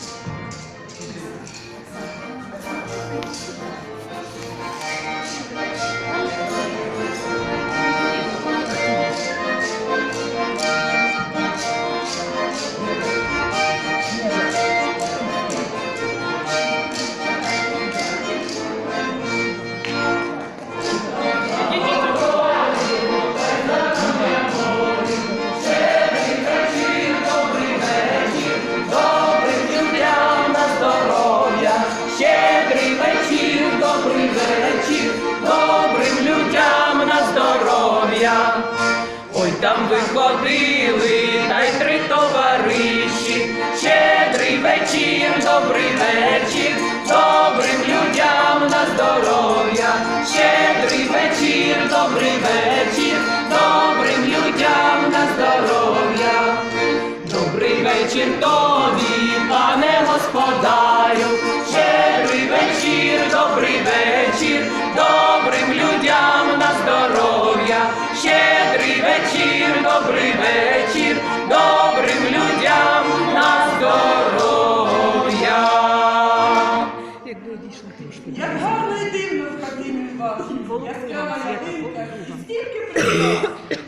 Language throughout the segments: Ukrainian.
людям добрий вечір, добрим людям на здоров'я, щедрий вечір, добрий вечір, добрим людям на здоров'я. Добрий вечір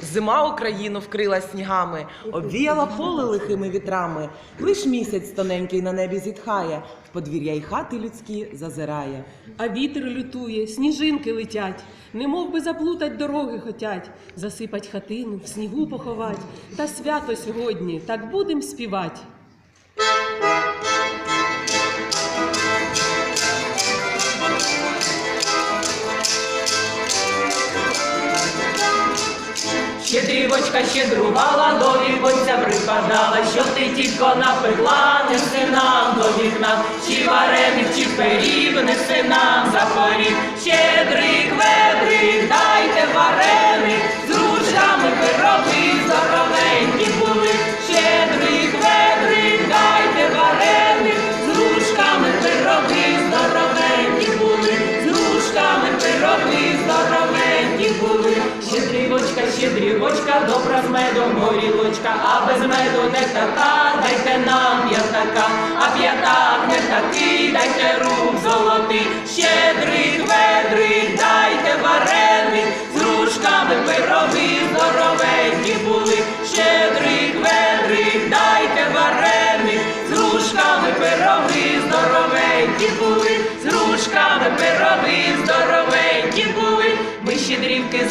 Зима Україну вкрила снігами, обвіяла поле лихими вітрами. Лиш місяць тоненький на небі зітхає, в подвір'я й хати людські зазирає. А вітер лютує, сніжинки летять, немов би заплутать дороги хотять, засипать хатину, в снігу поховать. Та свято сьогодні, так будем співать. Щедрівочка щедрувала, до віконця припадала, що ти тільки напекла, неси нам до вікна, чи варених, чи пирів, неси нам за поріг. Щедрик, ведрик, дайте вареник, з ручками пироги Щедрівочка, щедрівочка, добра з медом горілочка, а без меду не така, дайте нам п'ятака, а п'ятак не такий, дайте рук золотий, Щедрих ведрик, дайте вареник, з ручками пироги здоровенькі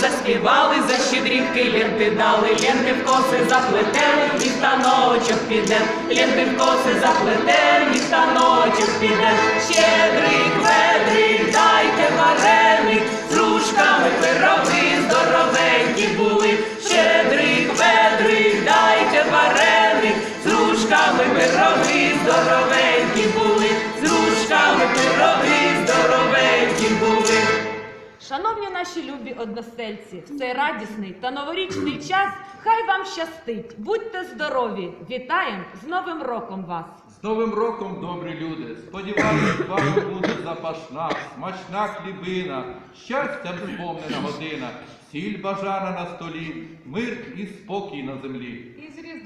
заспівали, за щедрівки ленти дали, ленти в коси заплетем, і станочок піде, ленти в коси заплетем, і станочок піде. Щедрик, ведрик, Шановні наші любі односельці, в цей радісний та новорічний час хай вам щастить. Будьте здорові! Вітаємо з Новим роком вас! З Новим роком, добрі люди! Сподіваюсь, з вами буде запашна, смачна хлібина, щастям сповнена година, сіль бажана на столі, мир і спокій на землі.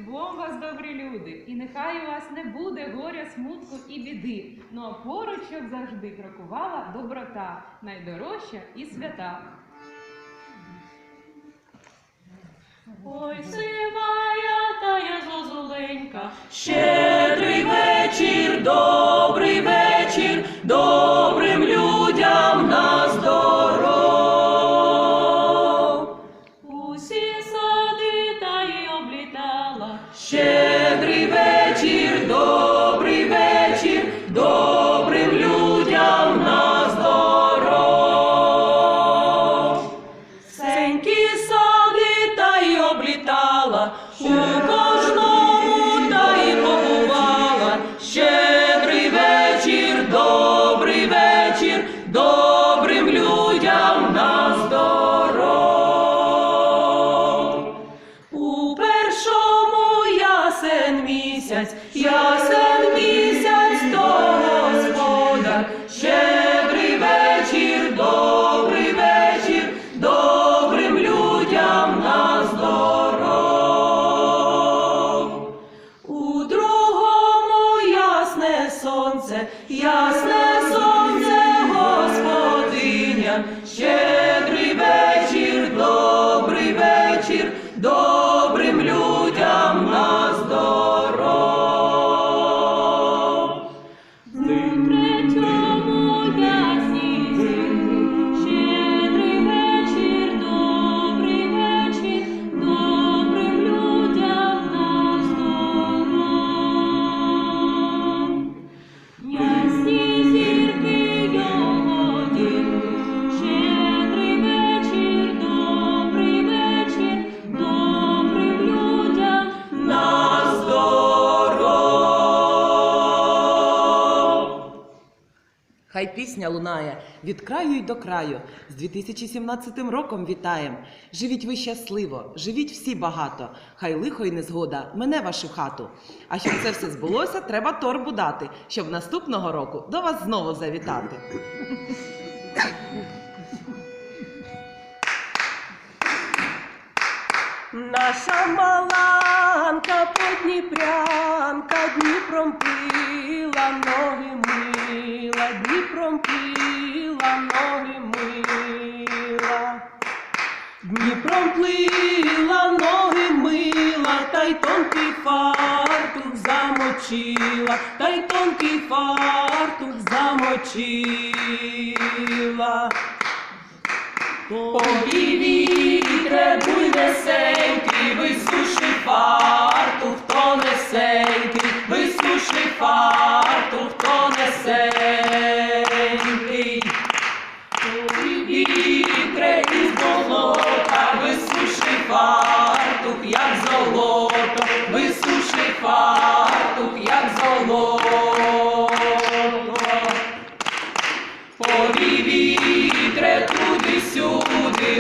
І вас, добрі люди, і нехай у вас не буде горя, смутку і біди. Ну а поруч, щоб завжди крокувала доброта, найдорожча і свята. Ой, сивая тая зозуленька, Щедрий вечір, добрий вечір, добрим Ясне сонце, господиня. ще пісня лунає від краю й до краю. З 2017 роком вітаєм. Живіть ви щасливо, живіть всі багато. Хай лихо й незгода мене вашу хату. А щоб це все збулося, треба торбу дати, щоб наступного року до вас знову завітати. Наша маланка подніпрянка Дніпром пила, ноги Дніпром плила, ноги мила, та й тонкий фартух замочила, та й тонкий фартух замочила. Повій вітре, буй весенький, висуши фартух, хто несенький, висуши фартух, хто несенький.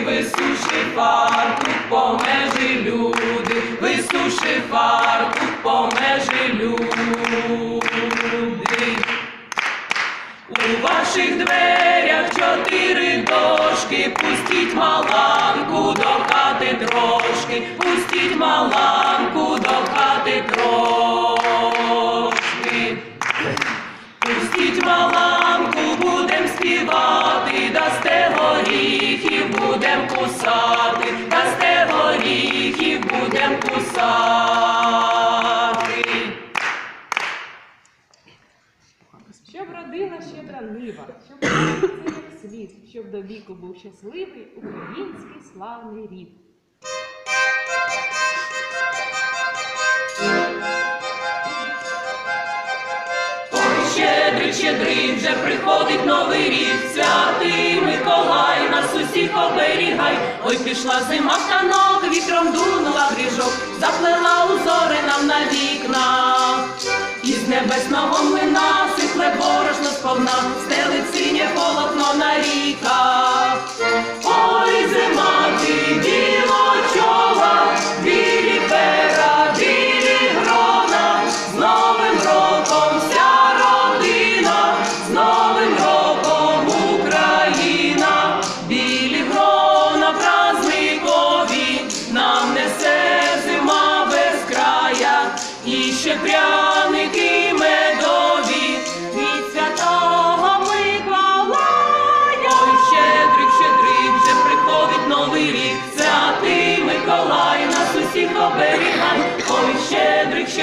Висуши фартух по межі люди, висуши фартух по люди. У ваших дверях чотири дошки, пустіть маланку до хати трошки, пустіть маланку Щоб родила щедра нива, щоб це як світ, щоб до віку був щасливий український славний рід. Ой, щедрий, щедрий, вже приходить новий рік, святий Миколай, нас усіх оберігай. Ой, пішла зима в вітром дунула гріжок, заплела узори нам на вікнах. Із небесного млина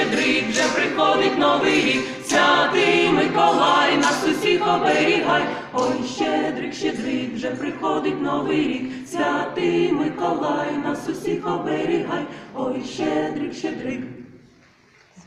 щедрик, вже приходить новий рік, святий Миколай, нас усіх оберігай. Ой, щедрик, щедрик, вже приходить новий рік, святий Миколай, нас усіх оберігай. Ой, щедрик, щедрик.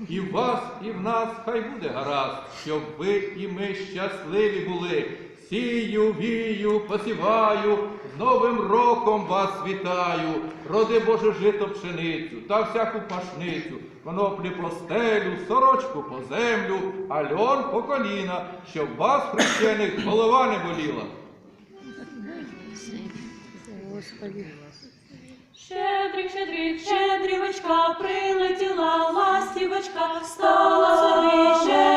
І в вас, і в нас хай буде гаразд, щоб ви і ми щасливі були. Сію, вію, посіваю, з Новим роком вас вітаю. Роди Боже жито пшеницю та всяку пашницю, коноплі по стелю, сорочку по землю, а льон по коліна, щоб вас, хрещених, голова не боліла. Щедрик, щедрик, щедрівочка, прилетіла ластівочка, стала собі щедрити,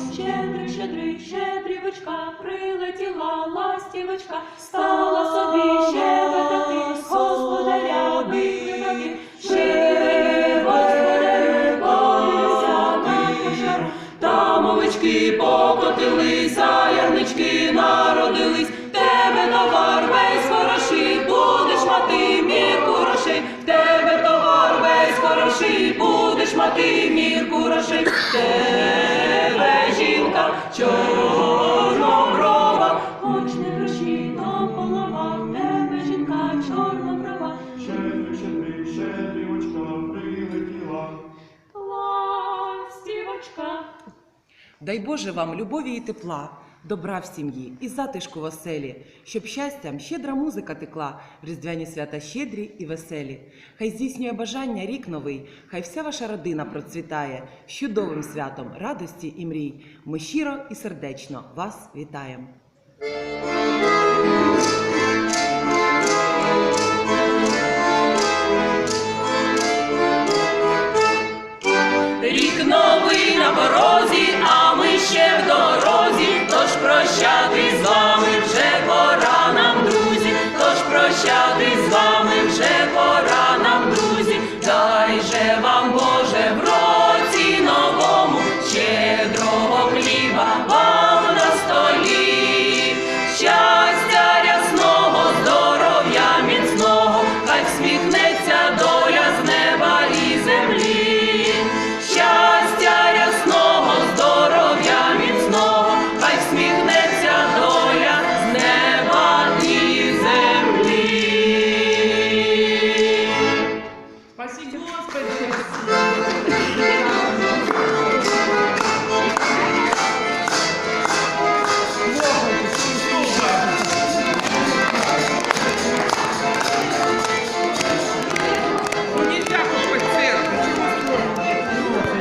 Щедрий, щедрий, щедрівочка, прилетіла ластівочка, стала собі щебетати, господаря випитати. Живи, господарю, подивися на кошару, там овечки покотилися, ярнички народились, тебе товар весь хороший, будеш мати мірку В тебе товар весь хороший, будеш мати мірку тебе жінка чорноброва, хоч не гроші, но голова, В тебе жінка чорноброва, Щедрий, щедрий, щедрівочка прилетіла. ластівочка. Дай Боже вам любові і тепла, добра в сім'ї і затишку в оселі, щоб щастям щедра музика текла, різдвяні свята щедрі і веселі. Хай здійснює бажання рік новий, хай вся ваша родина процвітає з чудовим святом радості і мрій. Ми щиро і сердечно вас вітаємо. Рік новий на порозі, а ми ще в дорозі, прощати з вами вже пора нам, друзі, тож прощати з вами